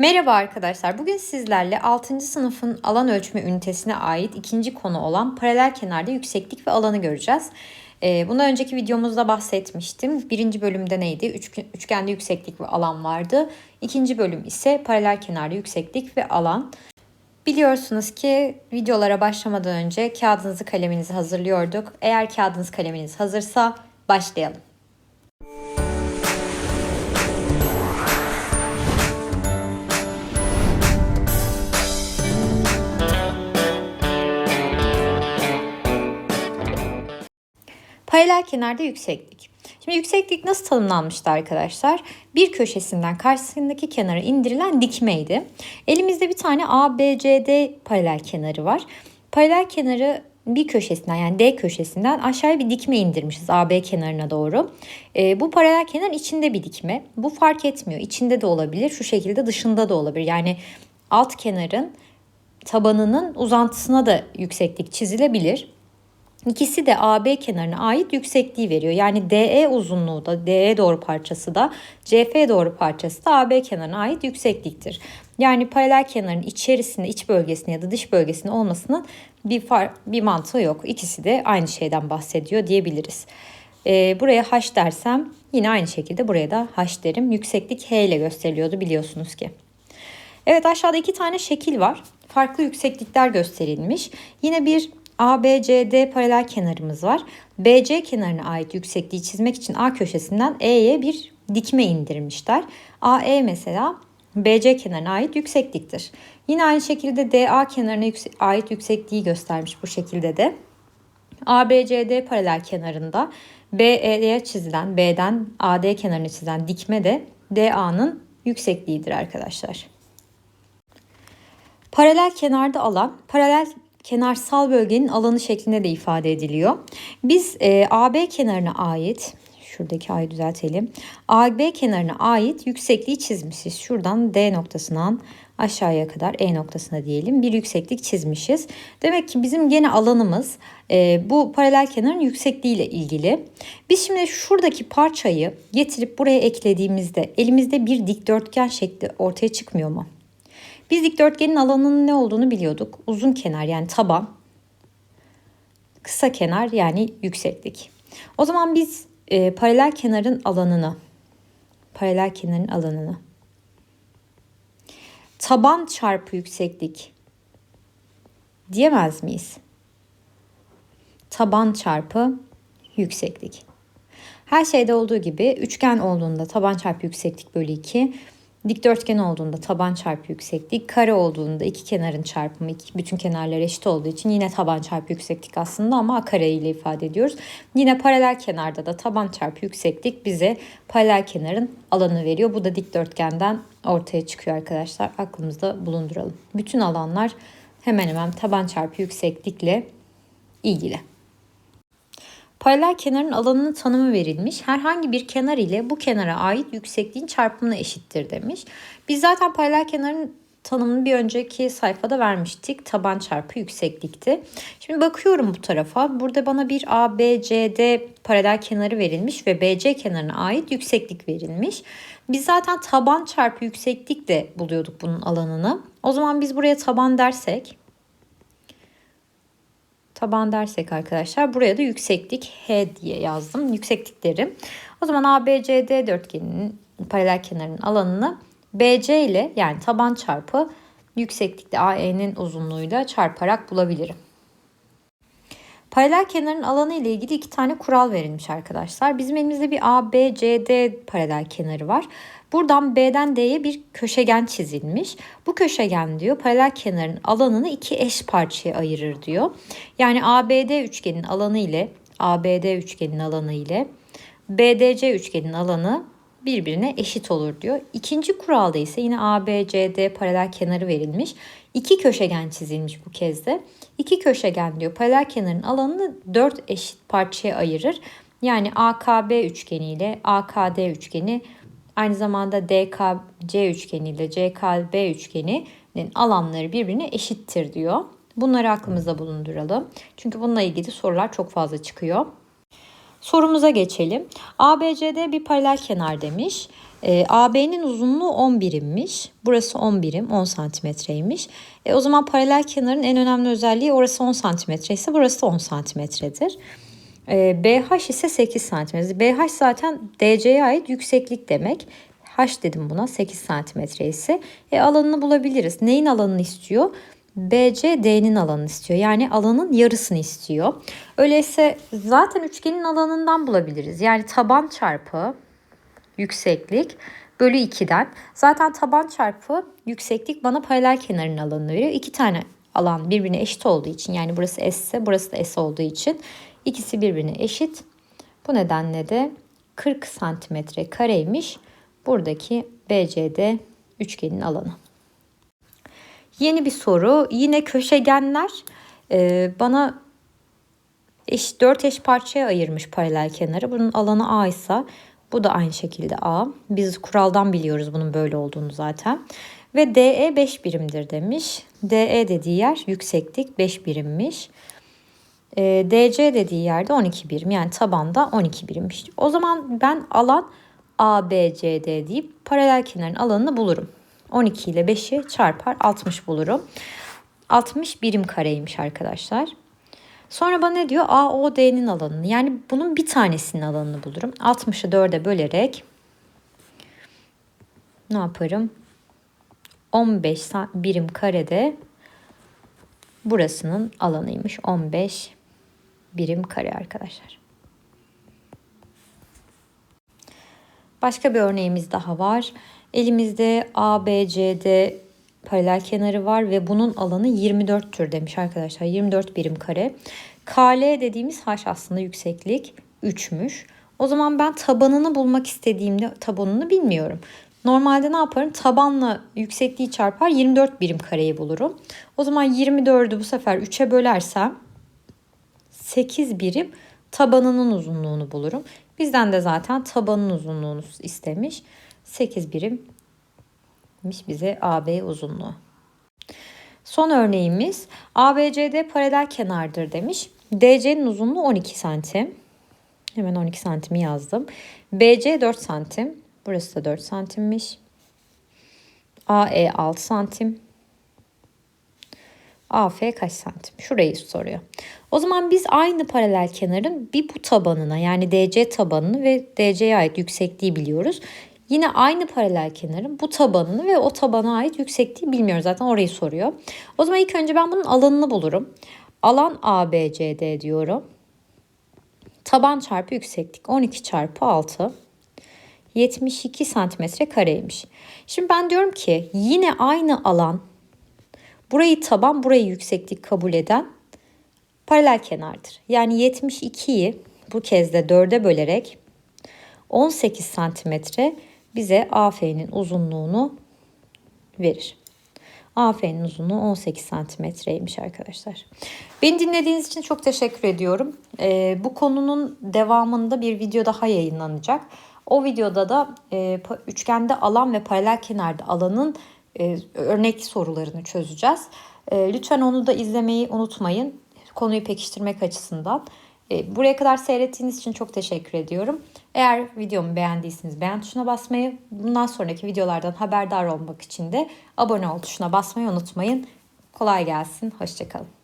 Merhaba arkadaşlar. Bugün sizlerle 6. sınıfın alan ölçme ünitesine ait ikinci konu olan paralel kenarda yükseklik ve alanı göreceğiz. Ee, bundan önceki videomuzda bahsetmiştim. Birinci bölümde neydi? Üç, üçgende yükseklik ve alan vardı. İkinci bölüm ise paralel kenarda yükseklik ve alan. Biliyorsunuz ki videolara başlamadan önce kağıdınızı kaleminizi hazırlıyorduk. Eğer kağıdınız kaleminiz hazırsa başlayalım. Paralel kenarda yükseklik. Şimdi yükseklik nasıl tanımlanmıştı arkadaşlar? Bir köşesinden karşısındaki kenara indirilen dikmeydi. Elimizde bir tane ABCD paralel kenarı var. Paralel kenarı bir köşesinden yani D köşesinden aşağıya bir dikme indirmişiz AB kenarına doğru. E, bu paralel kenar içinde bir dikme. Bu fark etmiyor. İçinde de olabilir. Şu şekilde dışında da olabilir. Yani alt kenarın tabanının uzantısına da yükseklik çizilebilir. İkisi de AB kenarına ait yüksekliği veriyor. Yani DE uzunluğu da DE doğru parçası da CF doğru parçası da AB kenarına ait yüksekliktir. Yani paralel kenarın içerisinde iç bölgesinde ya da dış bölgesinde olmasının bir far, bir mantığı yok. İkisi de aynı şeyden bahsediyor diyebiliriz. Ee, buraya H dersem yine aynı şekilde buraya da H derim. Yükseklik H ile gösteriliyordu biliyorsunuz ki. Evet aşağıda iki tane şekil var. Farklı yükseklikler gösterilmiş. Yine bir ABCD paralel kenarımız var. BC kenarına ait yüksekliği çizmek için A köşesinden E'ye bir dikme indirmişler. AE mesela BC kenarına ait yüksekliktir. Yine aynı şekilde DA kenarına yüksek, ait yüksekliği göstermiş bu şekilde de. ABCD paralel kenarında BE'ye çizilen, B'den AD kenarına çizilen dikme de DA'nın yüksekliğidir arkadaşlar. Paralel kenarda alan, paralel kenarsal bölgenin alanı şeklinde de ifade ediliyor. Biz e, AB kenarına ait şuradaki A'yı düzeltelim. AB kenarına ait yüksekliği çizmişiz. Şuradan D noktasından aşağıya kadar E noktasına diyelim bir yükseklik çizmişiz. Demek ki bizim gene alanımız e, bu paralel kenarın yüksekliği ile ilgili. Biz şimdi şuradaki parçayı getirip buraya eklediğimizde elimizde bir dikdörtgen şekli ortaya çıkmıyor mu? Biz dikdörtgenin alanının ne olduğunu biliyorduk. Uzun kenar yani taban, kısa kenar yani yükseklik. O zaman biz e, paralel kenarın alanını, paralel kenarın alanını taban çarpı yükseklik diyemez miyiz? Taban çarpı yükseklik. Her şeyde olduğu gibi üçgen olduğunda taban çarpı yükseklik bölü 2, Dikdörtgen olduğunda taban çarpı yükseklik, kare olduğunda iki kenarın çarpımı, iki, bütün kenarlar eşit olduğu için yine taban çarpı yükseklik aslında ama kare ile ifade ediyoruz. Yine paralel kenarda da taban çarpı yükseklik bize paralel kenarın alanı veriyor. Bu da dikdörtgenden ortaya çıkıyor arkadaşlar. Aklımızda bulunduralım. Bütün alanlar hemen hemen taban çarpı yükseklikle ilgili. Paralel kenarın alanının tanımı verilmiş. Herhangi bir kenar ile bu kenara ait yüksekliğin çarpımına eşittir demiş. Biz zaten paralel kenarın tanımını bir önceki sayfada vermiştik. Taban çarpı yükseklikti. Şimdi bakıyorum bu tarafa. Burada bana bir ABCD paralel kenarı verilmiş ve BC kenarına ait yükseklik verilmiş. Biz zaten taban çarpı yükseklikle buluyorduk bunun alanını. O zaman biz buraya taban dersek taban dersek arkadaşlar buraya da yükseklik H diye yazdım. Yükseklikleri. O zaman ABCD dörtgeninin paralel kenarının alanını BC ile yani taban çarpı yükseklikte AE'nin uzunluğuyla çarparak bulabilirim. Paralel kenarın alanı ile ilgili iki tane kural verilmiş arkadaşlar. Bizim elimizde bir ABCD paralel kenarı var. Buradan B'den D'ye bir köşegen çizilmiş. Bu köşegen diyor paralel kenarın alanını iki eş parçaya ayırır diyor. Yani ABD üçgenin alanı ile ABD üçgenin alanı ile BDC üçgenin alanı birbirine eşit olur diyor. İkinci kuralda ise yine ABCD paralel kenarı verilmiş. İki köşegen çizilmiş bu kez de. İki köşegen diyor paralel kenarın alanını dört eşit parçaya ayırır. Yani AKB üçgeni ile AKD üçgeni aynı zamanda DKC üçgeni ile CKB üçgeninin alanları birbirine eşittir diyor. Bunları aklımızda bulunduralım. Çünkü bununla ilgili sorular çok fazla çıkıyor. Sorumuza geçelim. ABCD bir paralel kenar demiş. E, AB'nin uzunluğu 10 birimmiş. Burası 10 birim 10 santimetreymiş. E, o zaman paralel kenarın en önemli özelliği orası 10 santimetre ise burası da 10 santimetredir. E, BH ise 8 santimetre. BH zaten DC'ye ait yükseklik demek. H dedim buna 8 santimetre ise. E, alanını bulabiliriz. Neyin alanını istiyor? BC D'nin alanını istiyor. Yani alanın yarısını istiyor. Öyleyse zaten üçgenin alanından bulabiliriz. Yani taban çarpı yükseklik bölü 2'den. Zaten taban çarpı yükseklik bana paralel kenarın alanını veriyor. İki tane alan birbirine eşit olduğu için yani burası S ise burası da S olduğu için ikisi birbirine eşit. Bu nedenle de 40 santimetre kareymiş buradaki BCD üçgenin alanı. Yeni bir soru. Yine köşegenler e, bana eş, 4 eş parçaya ayırmış paralel kenarı. Bunun alanı A ise bu da aynı şekilde A. Biz kuraldan biliyoruz bunun böyle olduğunu zaten. Ve DE 5 birimdir demiş. DE dediği yer yükseklik 5 birimmiş. E, DC dediği yerde 12 birim yani tabanda 12 birimmiş. O zaman ben alan ABCD deyip paralel kenarın alanını bulurum. 12 ile 5'i çarpar 60 bulurum. 60 birim kareymiş arkadaşlar. Sonra bana ne diyor? AOD'nin alanını. Yani bunun bir tanesinin alanını bulurum. 60'ı 4'e bölerek ne yaparım? 15 birim karede burasının alanıymış. 15 birim kare arkadaşlar. Başka bir örneğimiz daha var. Elimizde ABCD paralel kenarı var ve bunun alanı 24 tür demiş arkadaşlar. 24 birim kare. KL dediğimiz H aslında yükseklik 3'müş. O zaman ben tabanını bulmak istediğimde tabanını bilmiyorum. Normalde ne yaparım? Tabanla yüksekliği çarpar 24 birim kareyi bulurum. O zaman 24'ü bu sefer 3'e bölersem 8 birim tabanının uzunluğunu bulurum. Bizden de zaten tabanın uzunluğunu istemiş. 8 birimmiş bize AB uzunluğu. Son örneğimiz ABCD paralel kenardır demiş. DC'nin uzunluğu 12 santim. Hemen 12 santimi yazdım. BC 4 santim. Burası da 4 santimmiş. AE 6 santim. AF kaç santim? Şurayı soruyor. O zaman biz aynı paralel kenarın bir bu tabanına yani DC tabanını ve DC'ye ait yüksekliği biliyoruz. Yine aynı paralel kenarın bu tabanını ve o tabana ait yüksekliği bilmiyoruz. Zaten orayı soruyor. O zaman ilk önce ben bunun alanını bulurum. Alan ABCD diyorum. Taban çarpı yükseklik 12 çarpı 6. 72 santimetre kareymiş. Şimdi ben diyorum ki yine aynı alan burayı taban burayı yükseklik kabul eden paralel kenardır. Yani 72'yi bu kez de 4'e bölerek 18 santimetre bize AF'nin uzunluğunu verir. AF'nin uzunluğu 18 santimetreymiş arkadaşlar. Beni dinlediğiniz için çok teşekkür ediyorum. Ee, bu konunun devamında bir video daha yayınlanacak. O videoda da e, üçgende alan ve paralel kenarda alanın e, örnek sorularını çözeceğiz. E, lütfen onu da izlemeyi unutmayın. Konuyu pekiştirmek açısından. E, buraya kadar seyrettiğiniz için çok teşekkür ediyorum. Eğer videomu beğendiyseniz beğen tuşuna basmayı, bundan sonraki videolardan haberdar olmak için de abone ol tuşuna basmayı unutmayın. Kolay gelsin, hoşçakalın.